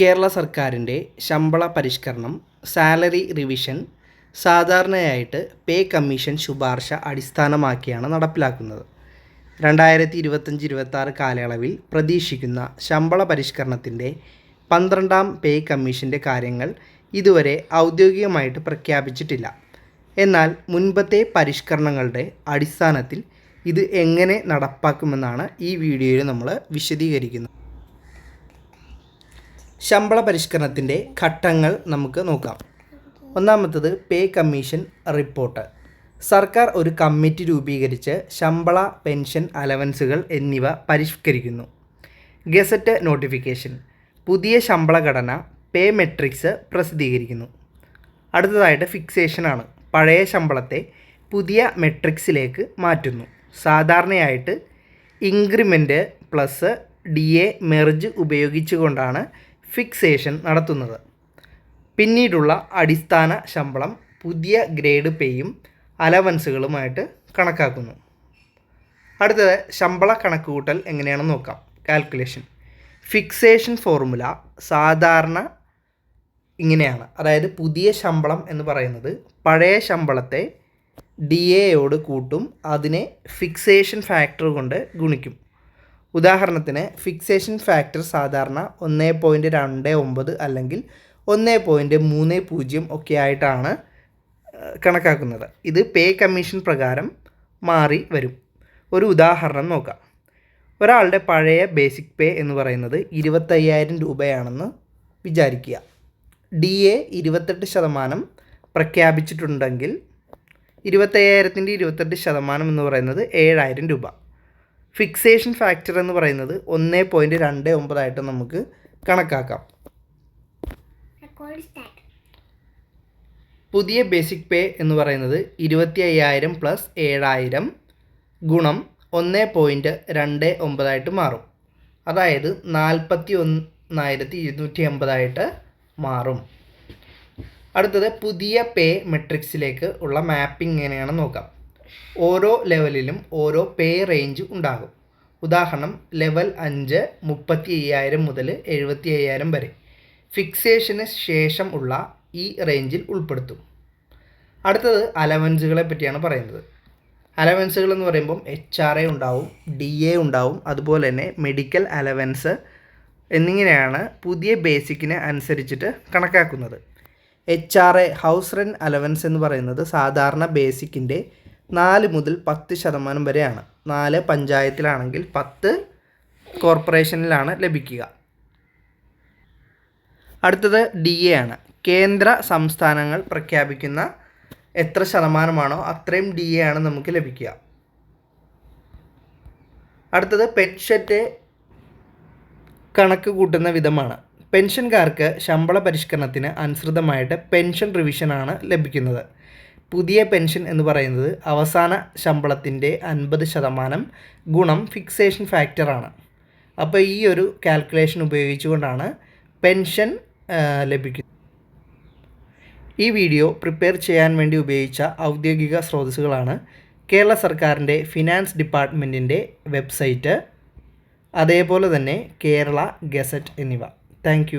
കേരള സർക്കാരിന്റെ ശമ്പള പരിഷ്കരണം സാലറി റിവിഷൻ സാധാരണയായിട്ട് പേ കമ്മീഷൻ ശുപാർശ അടിസ്ഥാനമാക്കിയാണ് നടപ്പിലാക്കുന്നത്. രണ്ടായിരത്തി ഇരുപത്തഞ്ച് ഇരുപത്താറ് കാലയളവിൽ പ്രതീക്ഷിക്കുന്ന ശമ്പള പരിഷ്കരണത്തിന്റെ പന്ത്രണ്ടാം പേ കമ്മീഷന്റെ കാര്യങ്ങൾ ഇതുവരെ ഔദ്യോഗികമായിട്ട് പ്രഖ്യാപിച്ചിട്ടില്ല. എന്നാൽ മുൻപത്തെ പരിഷ്കരണങ്ങളുടെ അടിസ്ഥാനത്തിൽ ഇത് എങ്ങനെ നടപ്പാക്കുമെന്നാണ് ഈ വീഡിയോയിൽ നമ്മൾ വിശദീകരിക്കുന്നത്. ശമ്പള പരിഷ്കരണത്തിന്റെ ഘട്ടങ്ങൾ നമുക്ക് നോക്കാം. ഒന്നാമത്തത് പേ കമ്മീഷൻ റിപ്പോർട്ട്. സർക്കാർ ഒരു കമ്മിറ്റി രൂപീകരിച്ച് ശമ്പള പെൻഷൻ അലവൻസുകൾ എന്നിവ പരിഷ്കരിക്കുന്നു. Gazette notification. പുതിയ ശമ്പള ഘടന പേ മെട്രിക്സ് പ്രസിദ്ധീകരിക്കുന്നു. അടുത്തതായിട്ട് ഫിക്സേഷനാണ് പഴയ ശമ്പളത്തെ പുതിയ മെട്രിക്സിലേക്ക് മാറ്റുന്നു. സാധാരണയായിട്ട് increment plus D A merge ഉപയോഗിച്ചുകൊണ്ടാണ് ഫിക്സേഷൻ നടത്തുന്നത്. പിന്നീടുള്ള അടിസ്ഥാന ശമ്പളം പുതിയ ഗ്രേഡ് പേയും അലവൻസുകളുമായിട്ട് കണക്കാക്കുന്നു. അടുത്തത് ശമ്പള കണക്കുകൂട്ടൽ എങ്ങനെയാണെന്ന് നോക്കാം. കാൽക്കുലേഷൻ. ഫിക്സേഷൻ ഫോർമുല സാധാരണ ഇങ്ങനെയാണ്. അതായത് പുതിയ ശമ്പളം എന്ന് പറയുന്നത് പഴയ ശമ്പളത്തെ ഡി എയോട് കൂട്ടും അതിനെ ഫിക്സേഷൻ ഫാക്ടർ കൊണ്ട് ഗുണിക്കും. ഉദാഹരണത്തിന് ഫിക്സേഷൻ ഫാക്ടർ സാധാരണ ഒന്ന് പോയിന്റ് രണ്ട് ഒമ്പത് അല്ലെങ്കിൽ ഒന്ന് പോയിന്റ് മൂന്ന് പൂജ്യം ഒക്കെ ആയിട്ടാണ് കണക്കാക്കുന്നത്. ഇത് പേ കമ്മീഷൻ പ്രകാരം മാറി വരും. ഒരു ഉദാഹരണം നോക്കാം. ഒരാളുടെ പഴയ ബേസിക് പേ എന്ന് പറയുന്നത് ഇരുപത്തയ്യായിരം രൂപയാണെന്ന് വിചാരിക്കുക. ഡി എ ഇരുപത്തെട്ട് ശതമാനം പ്രഖ്യാപിച്ചിട്ടുണ്ടെങ്കിൽ ഇരുപത്തയ്യായിരത്തിന്റെ ഇരുപത്തെട്ട് ശതമാനം എന്ന് പറയുന്നത് ഏഴായിരം രൂപ. ഫിക്സേഷൻ ഫാക്ടർ എന്ന് പറയുന്നത് ഒന്ന് പോയിന്റ് രണ്ട് ഒമ്പതായിട്ട് നമുക്ക് കണക്കാക്കാം. പുതിയ ബേസിക് പേ എന്ന് പറയുന്നത് ഇരുപത്തി അയ്യായിരം പ്ലസ് ഏഴായിരം ഗുണം ഒന്ന് പോയിന്റ് രണ്ട് ഒമ്പതായിട്ട് മാറും. അതായത് നാൽപ്പത്തി ഒന്നായിരത്തി ഇരുന്നൂറ്റി അമ്പതായിട്ട് മാറും. അടുത്തത് പുതിയ പേ മെട്രിക്സിലേക്ക് ഉള്ള മാപ്പിംഗ് എങ്ങനെയാണെന്ന് നോക്കാം. ഓരോ ലെവലിലും ഓരോ പേ റേഞ്ച് ഉണ്ടാകും. ഉദാഹരണം ലെവൽ അഞ്ച് മുപ്പത്തി അയ്യായിരം മുതൽ എഴുപത്തി അയ്യായിരം വരെ. ഫിക്സേഷന് ശേഷം ഉള്ള ഈ റേഞ്ചിൽ ഉൾപ്പെടുത്തും. അടുത്തത് അലവൻസുകളെ പറ്റിയാണ് പറയുന്നത്. അലവൻസുകൾ എന്ന് പറയുമ്പം എച്ച് ആർ എ ഉണ്ടാവും ഡി എ ഉണ്ടാവും അതുപോലെ തന്നെ മെഡിക്കൽ അലവൻസ് എന്നിങ്ങനെയാണ് പുതിയ ബേസിക്കിനെ അനുസരിച്ചിട്ട് കണക്കാക്കുന്നത്. H R A house rent allowance എന്ന് പറയുന്നത് സാധാരണ ബേസിക്കിന്റെ നാല് മുതൽ പത്ത് ശതമാനം വരെയാണ്. നാല് പഞ്ചായത്തിലാണെങ്കിൽ പത്ത് കോർപ്പറേഷനിലാണ് ലഭിക്കുക. അടുത്തത് ഡി എ ആണ്. കേന്ദ്ര സംസ്ഥാനങ്ങൾ പ്രഖ്യാപിക്കുന്ന എത്ര ശതമാനമാണോ അത്രയും ഡി എ ആണ് നമുക്ക് ലഭിക്കുക. അടുത്തത് പെൻഷന്റെ കണക്ക് കൂട്ടുന്ന വിധമാണ്. പെൻഷൻകാർക്ക് ശമ്പള പരിഷ്കരണത്തിന് അനുസൃതമായിട്ട് പെൻഷൻ റിവിഷനാണ് ലഭിക്കുന്നത്. പുതിയ പെൻഷൻ എന്ന് പറയുന്നത് അവസാന ശമ്പളത്തിന്റെ അൻപത് ശതമാനം ഗുണം ഫിക്സേഷൻ ഫാക്ടറാണ് അപ്പോൾ ഈ ഒരു കാൽക്കുലേഷൻ ഉപയോഗിച്ചുകൊണ്ടാണ് പെൻഷൻ ലഭിക്കുന്നത് ഈ വീഡിയോ പ്രിപ്പയർ ചെയ്യാൻ വേണ്ടി ഉപയോഗിച്ച ഔദ്യോഗിക സ്രോതസ്സുകളാണ് കേരള സർക്കാരിന്റെ ഫിനാൻസ് ഡിപ്പാർട്ട്മെന്റിന്റെ വെബ്സൈറ്റ് അതേപോലെ തന്നെ കേരള ഗസറ്റ് എന്നിവ. താങ്ക്